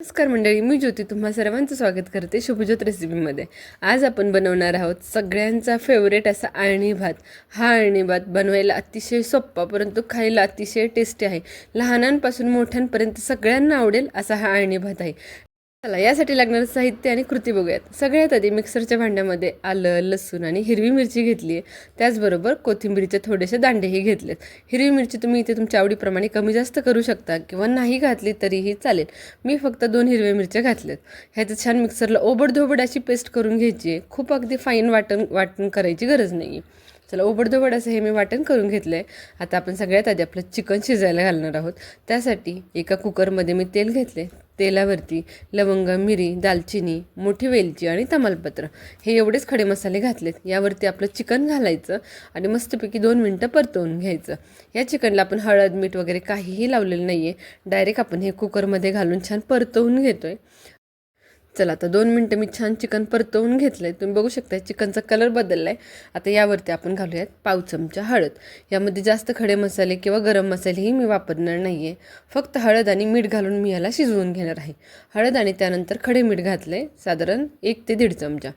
नमस्कार मंडळी मी ज्योती तुम्हा सर्वांचं स्वागत करते शुभज्योत रेसिपीमध्ये आज आपण बनवणार आहोत सगळ्यांचा फेवरेट असा अळणी भात. हा अळणी भात बनवायला अतिशय सोप्पा परंतु खायला अतिशय टेस्टी आहे. लहानांपासून मोठ्यांपर्यंत सगळ्यांना आवडेल असा हा अळणी भात आहे. चला यासाठी लागणारं साहित्य आणि कृती बघूयात. सगळ्यात आधी मिक्सरच्या भांड्यामध्ये आलं लसूण आणि हिरवी मिरची घेतली आहे त्याचबरोबर कोथिंबीरीचे थोडेसे दांडेही घेतलेत. हिरवी मिरची तुम्ही इथे तुमच्या आवडीप्रमाणे कमी जास्त करू शकता किंवा नाही घातली तरीही चालेल. मी फक्त दोन हिरव्या मिरच्या घातल्यात. ह्याचं छान मिक्सरला ओबडधोबड अशी पेस्ट करून घ्यायची आहे. खूप अगदी फाईन वाटण वाटण करायची गरज नाही आहे चला ओबडधोबड असं हे मी वाटण करून घेतलं आहे आता आपण सगळ्यात आधी आपलं चिकन शिजायला घालणार आहोत. त्यासाठी एका कुकरमध्ये मी तेल घेतले तेलावरती लवंग मिरी दालचिनी मोठी वेलची आणि तमालपत्र. हे एवढेच खडे मसाले घातलेत. यावरती आपलं चिकन घालायचं आणि मस्तपैकी दोन मिनटं परतवून घ्यायचं. या चिकनला आपण हळद मीठ वगैरे काहीही लावलेलं नाही आहे डायरेक्ट आपण हे कुकरमध्ये घालून छान परतवून घेतो आहे चला आता दोन मिनटं मी छान चिकन परतवून घेतलं आहे तुम्ही बघू शकता चिकनचा कलर बदलला आहे आता यावरती आपण घालूयात पाव चमचा हळद. यामध्ये जास्त खडे मसाले किंवा गरम मसालेही मी वापरणार नाही आहे फक्त हळद आणि मीठ घालून मी याला शिजवून घेणार आहे. हळद आणि त्यानंतर खडे मीठ घातलं आहे साधारण एक ते दीड चमचा.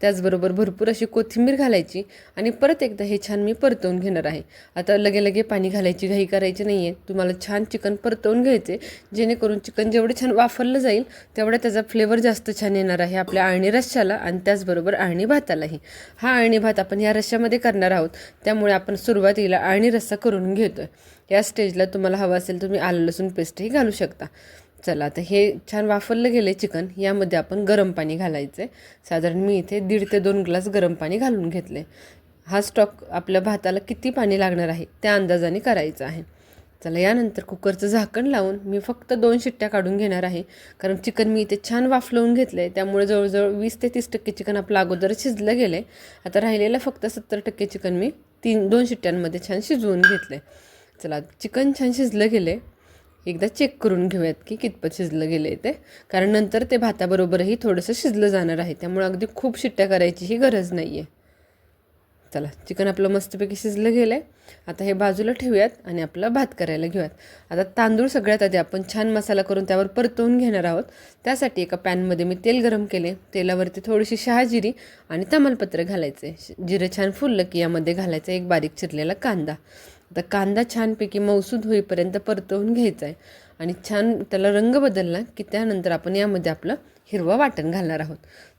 त्याचबरोबर भरपूर अशी कोथिंबीर घालायची आणि परत एकदा हे छान मी परतवून घेणार आहे. आता लगे लगे पाणी घालायची घाई करायची नाही आहे तुम्हाला छान चिकन परतवून घ्यायचे. जेणेकरून चिकन जेवढं छान वाफरलं जाईल तेवढा त्याचा फ्लेवर जास्त छान येणार आहे आपल्या आळणी रश्श्याला आणि त्याचबरोबर आळणी भातालाही. हा आळणी भात आपण या रश्श्यामध्ये करणार आहोत. त्यामुळे आपण सुरुवातीला आळणी रस्सा करून घेतो आहे या स्टेजला तुम्हाला हवं असेल तुम्ही आलं लसूण पेस्टही घालू शकता. चला तर हे छान वाफरलं गेलं आहे चिकन. यामध्ये आपण गरम पाणी घालायचं आहे साधारण मी इथे दीड ते दोन ग्लास गरम पाणी घालून घेतले हा स्टॉक आपल्या भाताला किती पाणी लागणार आहे त्या अंदाजाने करायचं आहे. चला यानंतर कुकरचं झाकण लावून मी फक्त दोन शिट्ट्या काढून घेणार आहे. कारण चिकन मी इथे छान वाफलवून घेतलं आहे त्यामुळे जवळजवळ वीस ते तीस टक्के चिकन आपलं अगोदर शिजलं गेलं आहे आता राहिलेलं फक्त सत्तर टक्के चिकन मी तीन दोन शिट्ट्यांमध्ये छान शिजवून घेतलं आहे चला चिकन छान शिजलं गेलं आहे एकदा चेक करून घेऊयात की कितपत शिजलं गेलं आहे ते. कारण नंतर ते भाताबरोबरही थोडंसं शिजलं जाणार आहे. त्यामुळे अगदी खूप शिट्ट्या करायचीही गरज नाही आहे चला चिकन आपलं मस्तपैकी शिजलं गेलं आहे आता हे बाजूला ठेवूयात आणि आपला भात करायला घेऊयात. आता तांदूळ सगळ्यात आधी आपण छान मसाला करून त्यावर परतवून घेणार आहोत. त्यासाठी एका पॅनमध्ये मी तेल गरम केले तेलावरती थोडीशी शहाजिरी आणि तमालपत्र घालायचे जिरं छान फुललं की यामध्ये घालायचं एक बारीक चिरलेला कांदा. आता कांदा छानपैकी मौसूद होईपर्यंत परतवून घ्यायचा आहे आणि छान त्याला रंग बदलला की त्यानंतर आपण यामध्ये आपलं हिरवं वाटण घालणार आहोत.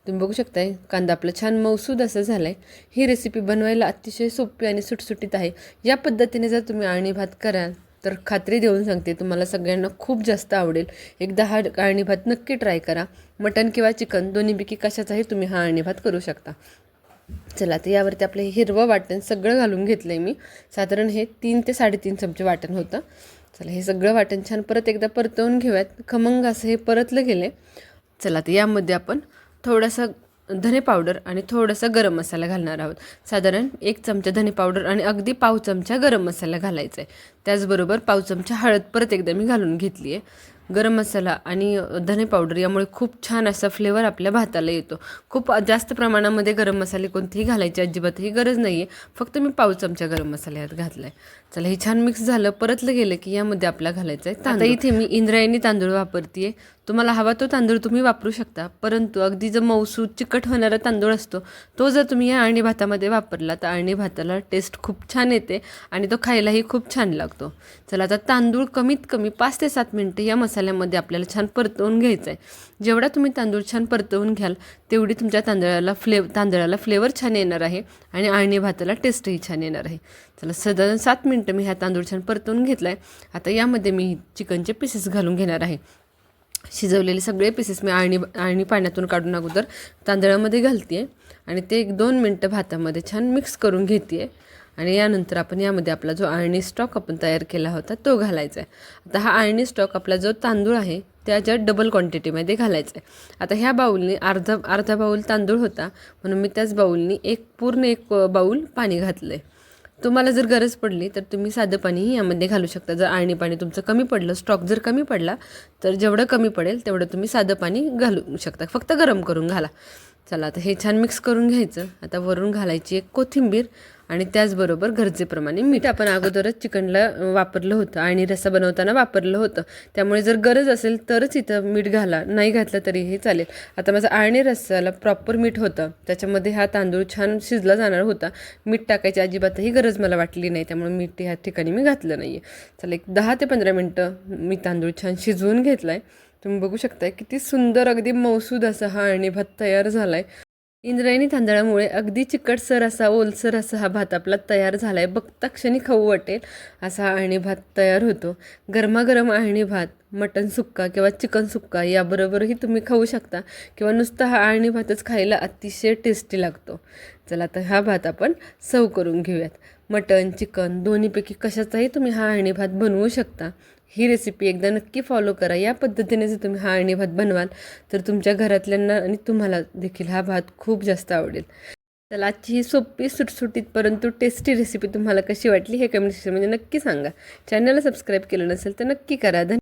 तुम्ही बघू शकताय कांदा आपलं छान मौसूद असं झालं आहे ही रेसिपी बनवायला अतिशय सोपी आणि सुटसुटीत आहे. या पद्धतीने जर तुम्ही आळणी भात कराल तर खात्री देऊन सांगते तुम्हाला सगळ्यांना खूप जास्त आवडेल. एकदा हा आळणी भात नक्की ट्राय करा. मटण किंवा चिकन दोन्हीपैकी कशाचाही तुम्ही हा आळणी भात करू शकता. चला तर यावरती आपलं हे हिरवं वाटण सगळं घालून घेतलं आहे मी. साधारण हे तीन ते साडेतीन चमचे वाटण होतं. चला हे सगळं वाटण छान परत एकदा परतवून घेऊयात. खमंग असं हे परतलं गेले चला तर यामध्ये आपण थोडासा धने पावडर आणि थोडासा गरम मसाला घालणार आहोत. साधारण एक चमचा धने पावडर आणि अगदी पाव चमचा गरम मसाला घालायचा आहे त्याचबरोबर पाव चमचा हळद परत एकदा मी घालून घेतली आहे गरम मसाला आणि धने पावडर यामुळे खूप छान असा फ्लेवर आपल्या भाताला येतो. खूप जास्त प्रमाणामध्ये गरम मसाले कोणतेही घालायची अजिबातही गरज नाही आहे फक्त मी पाव चमचा गरम मसाला यात घातला आहे चला हे छान मिक्स झालं. परतलं गेलं की यामध्ये आपला घालायचं आहे आता इथे मी इंद्रायणी तांदूळ वापरते तुम्हाला हवा तो तांदूळ तुम्ही वापरू शकता. परंतु अगदी जो मौसू चिकट होणारा तांदूळ असतो तो जर तुम्ही या आळणी भातामध्ये वापरला तर आळणी भाताला टेस्ट खूप छान येते आणि तो खायलाही खूप छान लागतो. चला आता तांदूळ कमीत कमी पाच ते सात मिनटं या मसाला मसाल्यामध्ये आपल्याला छान परतवून घ्यायचं आहे जेवढा तुम्ही तांदूळ छान परतवून घ्याल तेवढी तुमच्या तांदळाला फ्लेव तांदळाला फ्लेवर छान येणार आहे आणि आळणी भाताला टेस्टही छान येणार आहे. चला साधारण सात मिनटं मी ह्या तांदूळ छान परतवून घेतला आहे आता यामध्ये मी चिकनचे पीसेस घालून घेणार आहे. शिजवलेले सगळे पीसेस मी आळणी आळणी पाण्यातून काढून अगोदर तांदळामध्ये घालते आहे आणि ते एक दोन मिनटं भातामध्ये छान मिक्स करून घेते आहे आणि यानंतर आपण यामध्ये आपला जो आळणी स्टॉक आपण तयार केला होता तो घालायचा आहे. आता हा आळणी स्टॉक आपला जो तांदूळ आहे त्याच्या डबल क्वांटिटीमध्ये घालायचं आहे. आता ह्या बाऊलने अर्धा अर्धा बाऊल तांदूळ होता म्हणून मी त्याच बाऊलनी एक पूर्ण एक बाऊल पाणी घातलं आहे तुम्हाला जर गरज पडली तर तुम्ही साधं पाणीही यामध्ये घालू शकता. जर आळणी पाणी तुमचं कमी पडलं स्टॉक जर कमी पडला तर जेवढं कमी पडेल तेवढं तुम्ही साधं पाणी घालू शकता. फक्त गरम करून घाला. चला आता हे छान मिक्स करून घ्यायचं. आता वरून घालायची एक कोथिंबीर आणि त्याचबरोबर गरजेप्रमाणे मीठ. आपण अगोदरच चिकनला वापरलं होतं आणि रस्सा बनवताना वापरलं होतं. त्यामुळे जर गरज असेल तरच इथं मीठ घाला नाही घातलं तरीही चालेल. आता माझा आळणी रस्साला प्रॉपर मीठ होतं. त्याच्यामध्ये हा तांदूळ छान शिजला जाणार होता. मीठ टाकायची अजिबातही गरज मला वाटली नाही. त्यामुळे मीठ ह्या ठिकाणी मी घातलं नाही आहे चला एक दहा ते पंधरा मिनटं मी तांदूळ छान शिजवून घेतला आहे तुम्ही बघू शकताय किती सुंदर अगदी मौसूद असा हा आणि भात तयार झाला आहे इंद्रायणी तांदळामुळे अगदी चिकटसर असा ओलसर असा हा भात आपला तयार झाला आहे बघता क्षणी खाऊ वाटेल असा हा आळणी भात तयार होतो. गरमागरम आळणी भात मटन सुक्का किंवा चिकन सुक्का याबरोबरही तुम्ही खाऊ शकता किंवा नुसता हा आळणी भातच खायला अतिशय टेस्टी लागतो. चला तर हा भात आपण सव करून घेऊयात. मटन चिकन दोन्हीपैकी कशाचाही तुम्ही हा आळणी भात बनवू शकता. ही रेसिपी एकदा नक्की फॉलो करा. या पद्धतीने जर तुम्ही हा आळणी भात बनवाल तर तुमच्या घरातल्यांना आणि तुम्हाला देखील हा भात खूप जास्त आवडेल. चला आजची ही सोपी सुटसुटीत परंतु टेस्टी रेसिपी तुम्हाला कशी वाटली हे कमेंट सेक्शनमध्ये नक्की सांगा. चॅनलला सबस्क्राईब केलं नसेल तर नक्की करा. धन्यवाद.